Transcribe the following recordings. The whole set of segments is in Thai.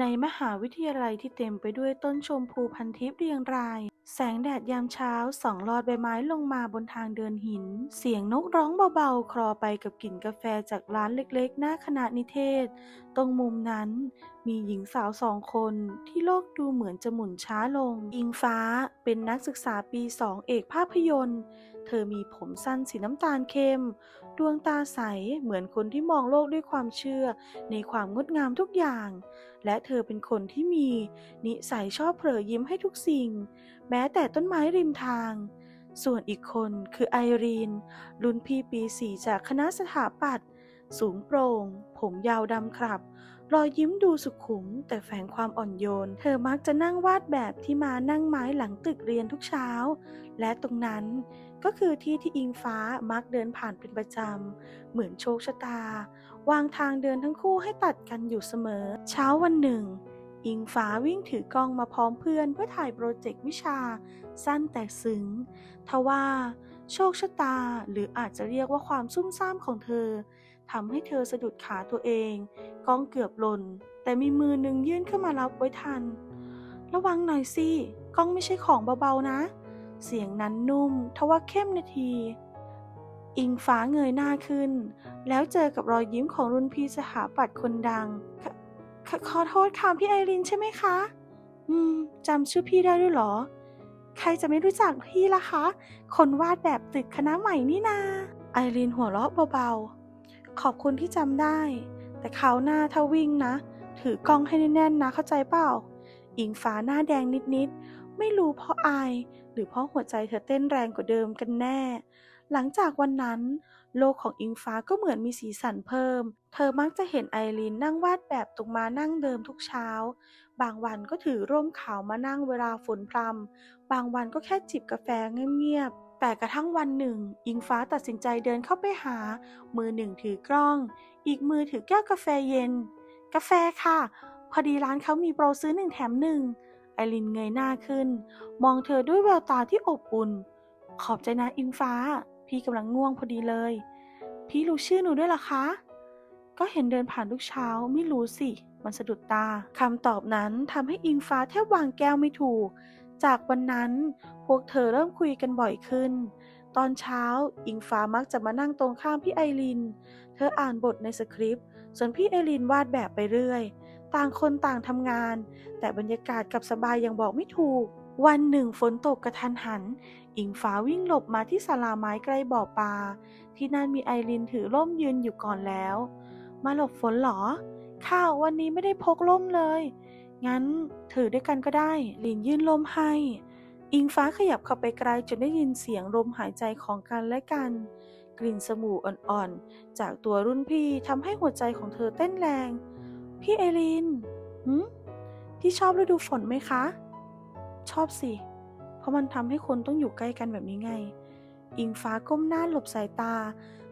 ในมหาวิทยาลัยที่เต็มไปด้วยต้นชมพูพันทิพย์เรียงราย แสงแดดยามเช้าส่องลอดใบไม้ลงมาบนทางเดินหิน เสียงนกร้องเบาๆ คลอไปกับกลิ่นกาแฟจากร้านเล็กๆ หน้าคณะนิเทศ ตรงมุมนั้นมีหญิงสาวสองคนที่โลกดูเหมือนจะหมุนช้าลง อิงฟ้าเป็นนักศึกษาปีสองเอกภาพยนตร์ เธอมีผมสั้นสีน้ำตาลเข้ม ดวงตาใสเหมือนคนที่มองโลกด้วยความเชื่อ ในความงดงามทุกอย่าง และเธอเป็นคนที่มี นิสัยชอบเผลอยิ้มให้ทุกสิ่ง แม้แต่ต้นไม้ริมทาง ส่วนอีกคนคือไอรีน รุ่นพี่ปีสี่จากคณะสถาปัตย์สูงโปร่ง ผมยาวดำครับ รอยยิ้มดูสุขุม แต่แฝงความอ่อนโยน เธอมักจะนั่งวาดแบบที่มานั่งไม้หลังตึกเรียนทุกเช้า และตรงนั้น ก็คือที่ที่อิงฟ้ามักเดินผ่านเป็นประจำ เหมือนโชคชะตา วางทางเดินทั้งคู่ให้ตัดกันอยู่เสมอ เช้าวันหนึ่ง อิงฟ้าวิ่งถือกล้องมาพร้อมเพื่อนเพื่อถ่ายโปรเจกต์วิชา สั้นแต่ซึ้งทว่า โชคชะตาหรืออาจจะเรียกว่าความซุ่มซ่ามของเธอทำให้เธอสะดุดขาตัวเอง กล้องเกือบหล่น แต่มีมือหนึ่งยื่นเข้ามารับไว้ทัน ระวังหน่อยสิกล้องไม่ใช่ของเบาๆนะ เสียงนั้นนุ่มทว่าเข้มนาที อิงฟ้าเงยหน้าขึ้น แล้วเจอกับรอยยิ้มของรุ่นพี่สถาปัตย์คนดังขขขอโทษค่ะพี่ไอรินใช่ไหมคะ อืมจำชื่อพี่ได้ด้วยเหรอ ใครจะไม่รู้จักพี่ล่ะคะ คนวาดแบบตึกคณะใหม่นี่นา ไอรินหัวเราะเบาๆ ขอบคุณที่จำได้ แต่คราวหน้าถ้าวิ่งนะ ถือกล้องให้แน่นๆนะเข้าใจเปล่า อิงฟ้าหน้าแดงนิดๆ ไม่รู้เพราะอายหรือเพราะหัวใจเธอเต้นแรงกว่าเดิมกันแน่ หลังจากวันนั้น โลกของอิงฟ้าก็เหมือนมีสีสันเพิ่ม เธอมักจะเห็นไอรีนนั่งวาดแบบตรงมานั่งเดิมทุกเช้า บางวันก็ถือร่มขาวมานั่งเวลาฝนพรำบางวันก็แค่จิบกาแฟเงียบๆ แต่กระทั่งวันหนึ่ง อิงฟ้าตัดสินใจเดินเข้าไปหา มือหนึ่งถือกล้อง อีกมือถือแก้วกาแฟเย็น กาแฟค่ะ อดีร้านเขามีโปรซื้อหนึ่งแถมหนึ่งไอรินเงยหน้าขึ้น มองเธอด้วยแววตาที่อบอุ่น ขอบใจนะอิงฟ้า พี่กำลังง่วงพอดีเลย พี่รู้ชื่อหนูด้วยหรอคะ ก็เห็นเดินผ่านทุกเช้าไม่รู้สิ มันสะดุดตาคำตอบนั้นทำให้อิงฟ้าแทบวางแก้วไม่ถูก จากวันนั้นพวกเธอเริ่มคุยกันบ่อยขึ้น ตอนเช้าอิงฟ้ามักจะมานั่งตรงข้ามพี่ไอริน เธออ่านบทในสคริปต์ส่วนพี่ไอรินวาดแบบไปเรื่อย ต่างคนต่างทำงาน แต่บรรยากาศกับสบายอย่างบอกไม่ถูก วันหนึ่งฝนตกกระทันหัน อิงฟ้าวิ่งหลบมาที่ศาลาไม้ใกล้บ่อปลา ที่นั่นมีไอรินถือร่มยืนอยู่ก่อนแล้ว มาหลบฝนเหรอ ข้าววันนี้ไม่ได้พกร่มเลย งั้นถือด้วยกันก็ได้ ลินยื่นร่มให้ อิงฟ้าขยับเข้าไปไกลจนได้ยินเสียงลมหายใจของกันและกันกลิ่นสบู่อ่อนๆ จากตัวรุ่นพี่ทำให้หัวใจของเธอเต้นแรง พี่ไอริน หืมพี่ชอบฤดูฝนไหมคะ ชอบสิ เพราะมันทำให้คนต้องอยู่ใกล้กันแบบนี้ไง อิงฟ้าก้มหน้าหลบสายตา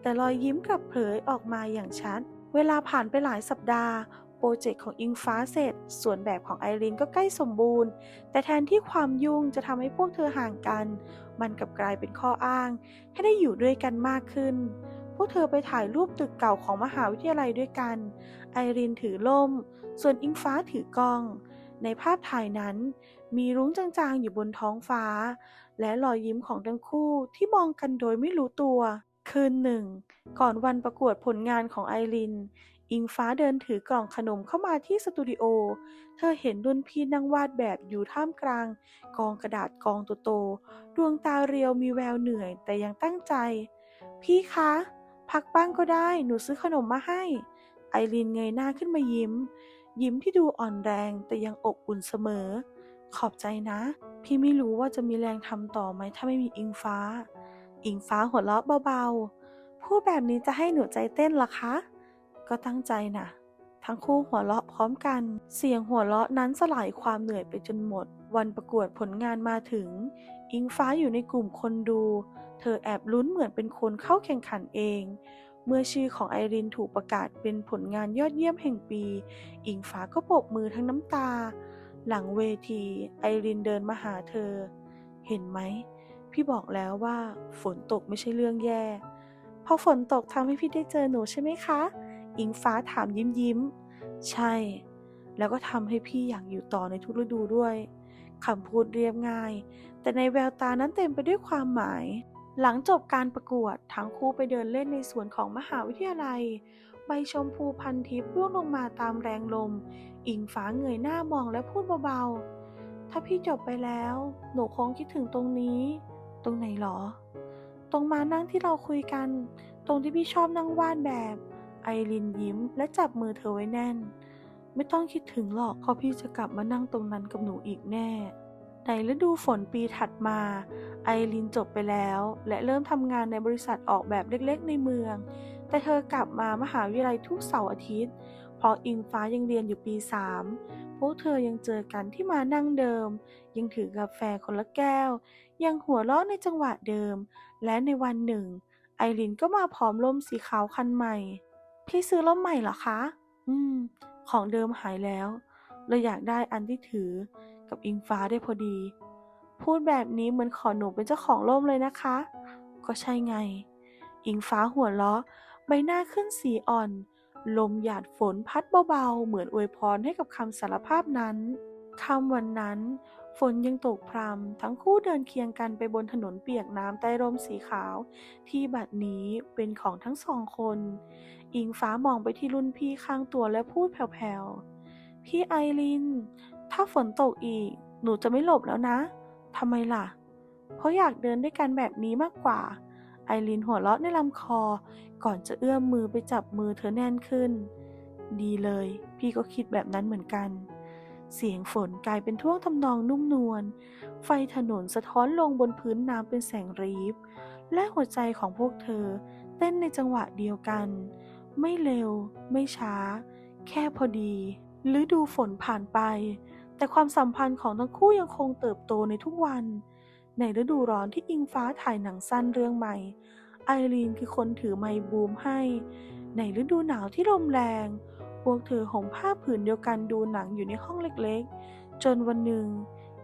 แต่รอยยิ้มกลับเผยออกมาอย่างชัด เวลาผ่านไปหลายสัปดาห์ โปรเจกต์ของอิงฟ้าเสร็จ ส่วนแบบของไอรินก็ใกล้สมบูรณ์ แต่แทนที่ความยุ่งจะทำให้พวกเธอห่างกัน มันกลับกลายเป็นข้ออ้าง ให้ได้อยู่ด้วยกันมากขึ้น วกเธอไปถ่ายรูปตึกเก่าของมหาวิทยาลัยด้วยกัน ไอรินถือล่ม ส่วนอิงฟ้าถือกล้อง ในภาพถ่ายนั้น มีรุ้งจางๆอยู่บนท้องฟ้า และรอยยิ้มของทั้งคู่ที่มองกันโดยไม่รู้ตัว คืนหนึ่ง ก่อนวันประกวดผลงานของไอริน อิงฟ้าเดินถือกล่องขนมเข้ามาที่สตูดิโอ เธอเห็นรุ่นพี่นั่งวาดแบบอยู่ท่ามกลาง กองกระดาษกองโตๆดวงตาเรียวมีแววเหนื่อยแต่ยังตั้งใจ พี่คะ พักบ้างก็ได้ หนูซื้อขนมมาให้ ไอรินเงยหน้าขึ้นมายิ้ม ยิ้มที่ดูอ่อนแรงแต่ยังอบอุ่นเสมอ ขอบใจนะ พี่ไม่รู้ว่าจะมีแรงทำต่อไหมถ้าไม่มีอิงฟ้า อิงฟ้าหัวเราะเบาๆ พูดแบบนี้จะให้หนูใจเต้นหรอคะ ก็ตั้งใจนะทั้งคู่หัวเราะพร้อมกัน เสียงหัวเราะนั้นสลายความเหนื่อยไปจนหมด วันประกวดผลงานมาถึง อิงฟ้าอยู่ในกลุ่มคนดู เธอแอบลุ้นเหมือนเป็นคนเข้าแข่งขันเอง เมื่อชื่อของไอรินถูกประกาศเป็นผลงานยอดเยี่ยมแห่งปี อิงฟ้าก็ปรบมือทั้งน้ำตา หลังเวที ไอรินเดินมาหาเธอ เห็นไหม พี่บอกแล้วว่า ฝนตกไม่ใช่เรื่องแย่ พอฝนตกทำให้พี่ได้เจอหนูใช่ไหมคะ อิงฟ้าถามยิ้มยิ้ม ใช่ แล้วก็ทำให้พี่อยากอยู่ต่อในทุกฤดูด้วย คำพูดเรียบง่าย แต่ในแววตานั้นเต็มไปด้วยความหมาย หลังจบการประกวดทั้งคู่ไปเดินเล่นในสวนของมหาวิทยาลัย ใบชมพูพันทิพย์ร่วงลงมาตามแรงลม อิงฟ้าเงยหน้ามองและพูดเบาๆ ถ้าพี่จบไปแล้ว หนูคงคิดถึงตรงนี้ ตรงไหนหรอ ตรงมานั่งที่เราคุยกัน ตรงที่พี่ชอบนั่งวาดแบบ ไอรินยิ้มและจับมือเธอไว้แน่น ไม่ต้องคิดถึงหรอกเพราะพี่จะกลับมานั่งตรงนั้นกับหนูอีกแน่ในฤดูฝนปีถัดมา ไอรินจบไปแล้ว และเริ่มทำงานในบริษัทออกแบบเล็กๆ ในเมือง แต่เธอกลับมามหาวิทยาลัยทุกเสาร์อาทิตย์พราะอิงฟ้ายังเรียนอยู่ปีสามพวกเธอยังเจอกันที่มานั่งเดิม ยังถือกาแฟคนละแก้ว ยังหัวเราะในจังหวะเดิม และในวันหนึ่ง ไอรินก็มาพร้อมร่มสีขาวคันใหม่ พี่ซื้อร่มใหม่เหรอคะ อืม ของเดิมหายแล้วเลยอยากได้อันที่ถือกับอิงฟ้าได้พอดี พูดแบบนี้เหมือนขอหนูเป็นเจ้าของร่มเลยนะคะ ก็ใช่ไง อิงฟ้าหัวเราะใบหน้าขึ้นสีอ่อน ลมหยาดฝนพัดเบาๆ เหมือนอวยพรให้กับคำสารภาพนั้นคำวันนั้น ฝนยังตกพรำทั้งคู่เดินเคียงกันไปบนถนนเปียกน้ำใต้ร่มสีขาว ที่บัดนี้เป็นของทั้งสองคน อิงฟ้ามองไปที่รุ่นพี่ข้างตัวและพูดแผ่วๆ พี่ไอริน ถ้าฝนตกอีก หนูจะไม่หลบแล้วนะทำไมล่ะ เพราะอยากเดินด้วยกันแบบนี้มากกว่า ไอรินหัวเราะในลำคอ ก่อนจะเอื้อมมือไปจับมือเธอแน่นขึ้น ดีเลย พี่ก็คิดแบบนั้นเหมือนกัน เสียงฝนกลายเป็นท่วงทำนองนุ่มนวล ไฟถนนสะท้อนลงบนพื้นน้ำเป็นแสงรีฟและหัวใจของพวกเธอ เต้นในจังหวะเดียวกัน ไม่เร็ว ไม่ช้า แค่พอดี ฤดูฝนผ่านไป แต่ความสัมพันธ์ของทั้งคู่ยังคงเติบโตในทุกวัน ในฤดูร้อนที่อิงฟ้าถ่ายหนังสั้นเรื่องใหม่ ไอรีนคือคนถือไมบูมให้ ในฤดูหนาวที่ลมแรง พวกเธอห่มผ้าผืนเดียวกันดูหนังอยู่ในห้องเล็กๆ จนวันหนึ่ง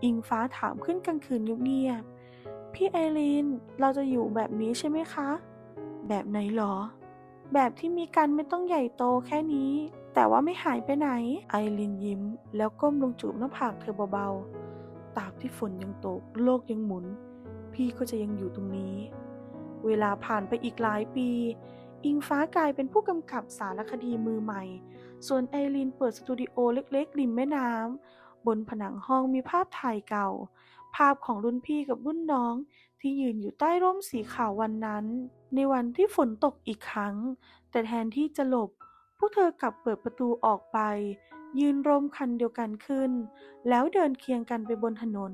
อิงฟ้าถามขึ้นกลางคืนเงียบๆ พี่ไอรีน เราจะอยู่แบบนี้ใช่ไหมคะ แบบไหนหรอ แบบที่มีกันไม่ต้องใหญ่โตแค่นี้ แต่ว่าไม่หายไปไหน ไอรินยิ้ม แล้วก้มลงจูบหน้าผากเธอเบาๆ ตราบที่ฝนยังตก โลกยังหมุน พี่ก็จะยังอยู่ตรงนี้ เวลาผ่านไปอีกหลายปี อิงฟ้ากลายเป็นผู้กำกับสารคดีมือใหม่ ส่วนไอรินเปิดสตูดิโอเล็กๆ ริมแม่น้ำ บนผนังห้องมีภาพถ่ายเก่า ภาพของรุ่นพี่กับรุ่นน้องที่ยืนอยู่ใต้ร่มสีขาววันนั้น ในวันที่ฝนตกอีกครั้ง แต่แทนที่จะหลบ พวกเธอกลับเปิดประตูออกไป ยืนร่มคันเดียวกันขึ้น แล้วเดินเคียงกันไปบนถนน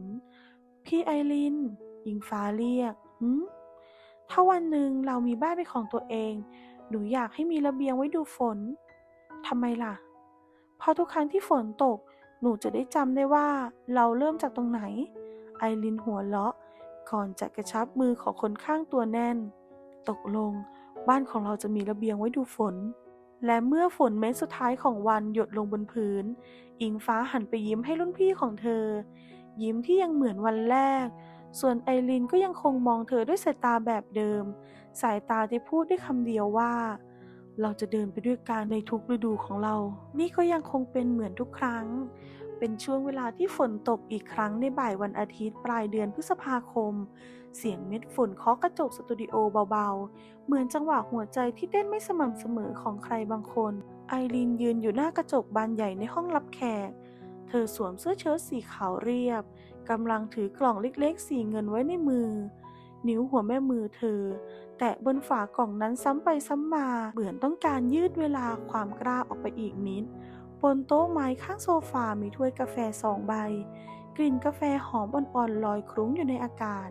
พี่ไอรินอิงฟ้าเรียกหืม ถ้าวันหนึ่งเรามีบ้านเป็นของตัวเอง หนูอยากให้มีระเบียงไว้ดูฝน ทำไมล่ะ เพราะทุกครั้งที่ฝนตก หนูจะได้จำได้ว่าเราเริ่มจากตรงไหน ไอรินหัวเราะ ก่อนจะกระชับมือของคนข้างตัวแน่น ตกลง บ้านของเราจะมีระเบียงไว้ดูฝน และเมื่อฝนเม็ดสุดท้ายของวันหยดลงบนพื้น อิงฟ้าหันไปยิ้มให้รุ่นพี่ของเธอ ยิ้มที่ยังเหมือนวันแรก ส่วนไอรินก็ยังคงมองเธอด้วยสายตาแบบเดิม สายตาที่พูดด้วยคำเดียวว่า เราจะเดินไปด้วยกันในทุกฤดูของเรา นี่ก็ยังคงเป็นเหมือนทุกครั้ง เป็นช่วงเวลาที่ฝนตกอีกครั้งในบ่ายวันอาทิตย์ปลายเดือนพฤษภาคม เสียงเม็ดฝนเคาะกระจกสตูดิโอเบาๆ เหมือนจังหวะหัวใจที่เต้นไม่สม่ำเสมอของใครบางคน ไอรีนยืนอยู่หน้ากระจกบานใหญ่ในห้องรับแขก เธอสวมเสื้อเชิ้ตสีขาวเรียบกำลังถือกล่องเล็กๆ สีเงินไว้ในมือ นิ้วหัวแม่มือเธอ แตะบนฝากล่องนั้นซ้ำไปซ้ำมาเหมือนต้องการยืดเวลาความกล้าออกไปอีกนิด บนโต๊ะไม้ข้างโซฟามีถ้วยกาแฟสองใบ กลิ่นกาแฟหอมอ่อนๆลอยคลุ้งอยู่ในอากาศ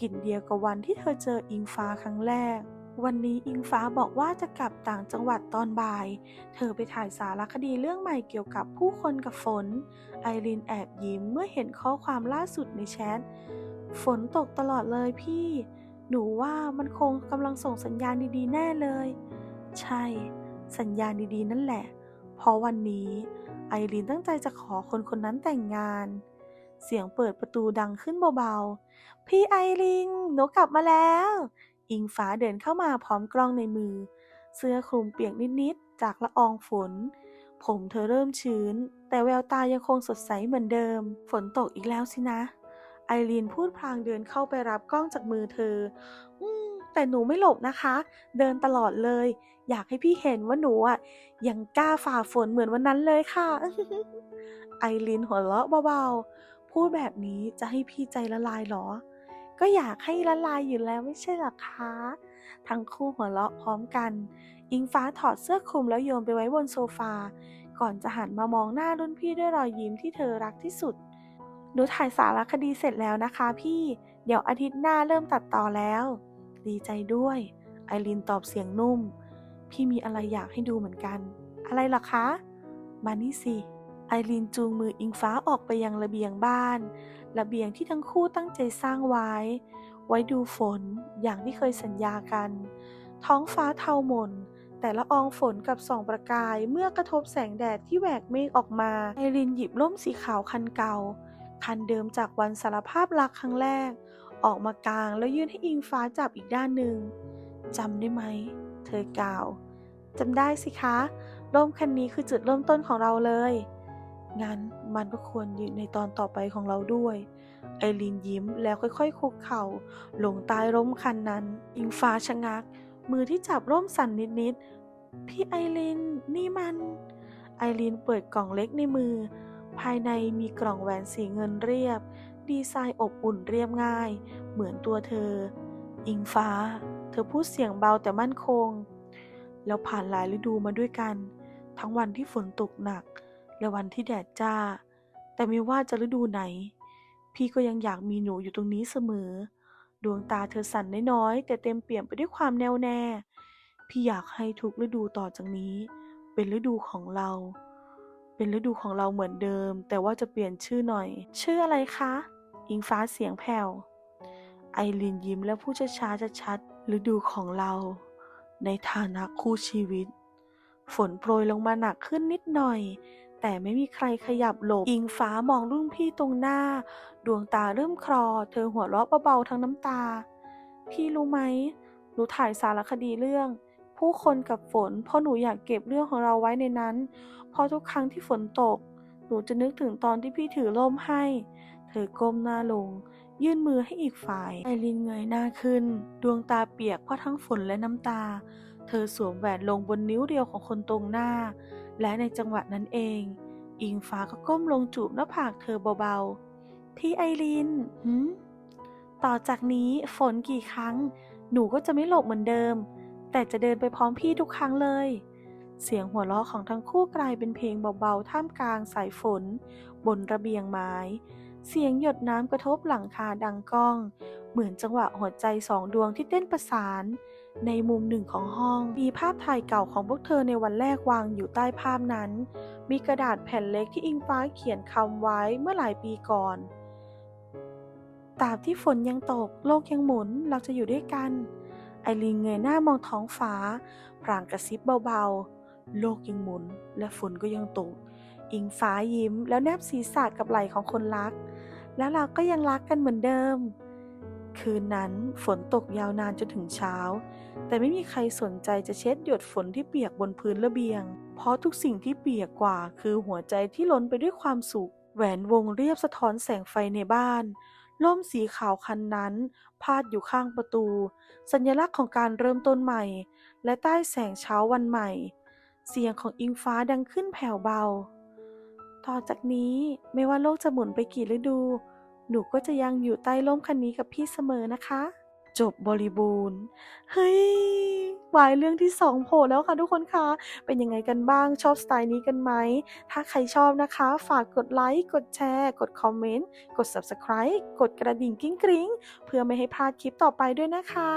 กลิ่นเดียวกับวันที่เธอเจออิงฟ้าครั้งแรก วันนี้อิงฟ้าบอกว่าจะกลับต่างจังหวัดตอนบ่าย เธอไปถ่ายสารคดีเรื่องใหม่เกี่ยวกับผู้คนกับฝน ไอรินแอบยิ้มเมื่อเห็นข้อความล่าสุดในแชท ฝนตกตลอดเลยพี่ หนูว่ามันคงกำลังส่งสัญญาณดีๆ แน่เลย ใช่ สัญญาณดีๆ นั่นแหละ เพราะวันนี้ ไอรินตั้งใจจะขอคนคนนั้นแต่งงาน เสียงเปิดประตูดังขึ้นเบาๆ พี่ไอริน หนูกลับมาแล้ว อิงฟ้าเดินเข้ามาพร้อมกล้องในมือ เสื้อคลุมเปียกนิดๆ จากละอองฝน ผมเธอเริ่มชื้น แต่แววตายังคงสดใสเหมือนเดิม ฝนตกอีกแล้วสินะ ไอรีนพูดพลางเดินเข้าไปรับกล้องจากมือเธอ อืมแต่หนูไม่หลบนะคะ เดินตลอดเลย อยากให้พี่เห็นว่าหนูอะยังกล้าฝ่าฝนเหมือนวันนั้นเลยค่ะ ไอรีนหัวเราะเบาๆ พูดแบบนี้จะให้พี่ใจละลายเหรอ ก็อยากให้ละลายอยู่แล้วไม่ใช่หรอคะ ทั้งคู่หัวเราะพร้อมกัน อิงฟ้าถอดเสื้อคลุมแล้วโยนไปไว้บนโซฟา ก่อนจะหันมามองหน้ารุ่นพี่ด้วยรอยยิ้มที่เธอรักที่สุด หนูถ่ายสารคดีเสร็จแล้วนะคะพี่ เดี๋ยวอาทิตย์หน้าเริ่มตัดต่อแล้ว ดีใจด้วย ไอรินตอบเสียงนุ่ม พี่มีอะไรอยากให้ดูเหมือนกัน อะไรล่ะคะ มานี่สิ ไอรินจูงมืออิงฟ้าออกไปยังระเบียงบ้าน ระเบียงที่ทั้งคู่ตั้งใจสร้างไว้ ไว้ดูฝนอย่างที่เคยสัญญากัน ท้องฟ้าเทาหม่นแต่ละอองฝนกับส่องประกายเมื่อกระทบแสงแดดที่แหวกเมฆออกมา ไอรินหยิบร่มสีขาวคันเก่า คันเดิมจากวันสารภาพรักครั้งแรก ออกมากลางแล้วยื่นให้อิงฟ้าจับอีกด้านหนึ่งจำได้ไหม เธอกล่าวจำได้สิคะ ร่มคันนี้คือจุดเริ่มต้นของเราเลย งั้นมันก็ควรอยู่ในตอนต่อไปของเราด้วย ไอรีนยิ้มแล้วค่อยๆคุกเข่าลงใต้ร่มคันนั้น อิงฟ้าชะงัก มือที่จับร่มสั่นนิดๆ พี่ไอรินนี่มัน ไอรินเปิดกล่องเล็กในมือ ภายในมีกล่องแหวนสีเงินเรียบ ดีไซน์อบอุ่นเรียบง่าย เหมือนตัวเธอ อิงฟ้า เธอพูดเสียงเบาแต่มั่นคง แล้วผ่านหลายฤดูมาด้วยกัน ทั้งวันที่ฝนตกหนัก และวันที่แดดจ้า แต่ไม่ว่าจะฤดูไหน พี่ก็ยังอยากมีหนูอยู่ตรงนี้เสมอ ดวงตาเธอสั่นน้อยๆแต่เต็มเปี่ยมไปด้วยความแน่วแน่ พี่อยากให้ทุกฤดูต่อจากนี้ เป็นฤดูของเรา เป็นฤดูของเราเหมือนเดิม แต่ว่าจะเปลี่ยนชื่อหน่อย ชื่ออะไรคะ อิงฟ้าเสียงแผ่ว ไอรินยิ้มและพูดช้าๆชัดๆฤดูของเรา ในฐานะคู่ชีวิต ฝนโปรยลงมาหนักขึ้นนิดหน่อย แต่ไม่มีใครขยับหลบอิงฟ้ามองรุ่นพี่ตรงหน้า ดวงตาเริ่มคลอ เธอหัวเราะเบาๆทั้งน้ำตา พี่รู้ไหมหนูถ่ายสารคดีเรื่อง ผู้คนกับฝน เพราะหนูอยากเก็บเรื่องของเราไว้ในนั้น เพราะทุกครั้งที่ฝนตก หนูจะนึกถึงตอนที่พี่ถือร่มให้ เธอก้มหน้าลง ยื่นมือให้อีกฝ่าย ไอรินเงยหน้าขึ้น ดวงตาเปียกเพราะทั้งฝนและน้ำตา เธอสวมแหวนลงบนนิ้วเดียวของคนตรงหน้า และในจังหวะนั้นเอง อิงฟ้าก็ก้มลงจูบหน้าผากเธอเบาๆ พี่ไอรินหืมต่อจากนี้ฝนกี่ครั้ง หนูก็จะไม่หลบเหมือนเดิม แต่จะเดินไปพร้อมพี่ทุกครั้งเลย เสียงหัวเราะของทั้งคู่กลายเป็นเพลงเบาๆ ท่ามกลางสายฝน บนระเบียงไม้ เสียงหยดน้ำกระทบหลังคาดังก้อง เหมือนจังหวะหัวใจสองดวงที่เต้นประสาน ในมุมหนึ่งของห้อง มีภาพถ่ายเก่าของพวกเธอในวันแรกวางอยู่ใต้ภาพนั้น มีกระดาษแผ่นเล็กที่อิงฟ้าเขียนคำไว้เมื่อหลายปีก่อนตราบที่ฝนยังตก โลกยังหมุนเราจะอยู่ด้วยกัน ไอรีนเงยหน้ามองท้องฟ้า พรางกระซิบเบาๆ โลกยังหมุน และฝนก็ยังตก อิงฟ้ายิ้มแล้วแนบศีรษะกับไหล่ของคนรัก แล้วเราก็ยังรักกันเหมือนเดิม คืนนั้นฝนตกยาวนานจนถึงเช้า แต่ไม่มีใครสนใจจะเช็ดหยดฝนที่เปียกบนพื้นระเบียง เพราะทุกสิ่งที่เปียกกว่า คือหัวใจที่ล้นไปด้วยความสุข แหวนวงเรียบสะท้อนแสงไฟในบ้าน ล่มสีขาวคันนั้น พาดอยู่ข้างประตู สัญลักษณ์ของการเริ่มต้นใหม่ และใต้แสงเช้าวันใหม่ เสียงของอิงฟ้าดังขึ้นแผ่วเบา ต่อจากนี้ไม่ว่าโลกจะหมุนไปกี่ฤดู หนูก็จะยังอยู่ใต้ร่มคันนี้กับพี่เสมอนะคะ จบบริบูรณ์ เฮ้ยวายเรื่องที่สองโผล่แล้วค่ะทุกคนคะเป็นยังไงกันบ้างชอบสไตล์นี้กันไหม ถ้าใครชอบนะคะ ฝากกดไลค์กดแชร์ กดคอมเมนต์ กด subscribe กดกระดิ่งกิ้งกริ้งเพื่อไม่ให้พลาดคลิปต่อไปด้วยนะคะ